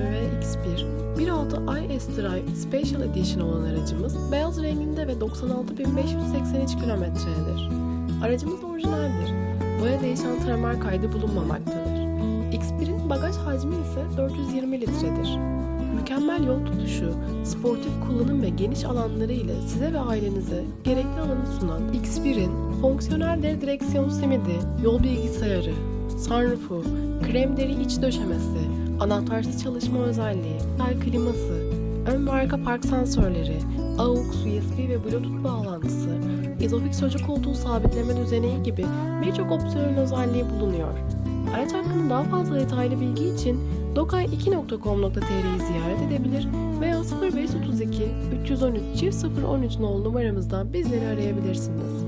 BMW X1. 1.6 IS Drive Special Edition olan aracımız beyaz renginde ve 96.583 kilometredir. Aracımız orijinaldir. Boya değişen tramer kaydı bulunmamaktadır. X1'in bagaj hacmi ise 420 litredir. Mükemmel yol tutuşu, sportif kullanım ve geniş alanları ile size ve ailenize gerekli alanı sunan X1'in fonksiyonel dev direksiyon simidi, yol bilgisayarı, sunroofu, krem deri iç döşemesi, anahtarsız çalışma özelliği, tel kliması, ön ve arka park sensörleri, AUX, USB ve Bluetooth bağlantısı, izofix çocuk koltuğu sabitleme düzeneği gibi birçok opsiyonel özelliği bulunuyor. Araç hakkında daha fazla detaylı bilgi için dokay2.com.tr'yi ziyaret edebilir veya 0532 313 013 nolu numaramızdan bizleri arayabilirsiniz.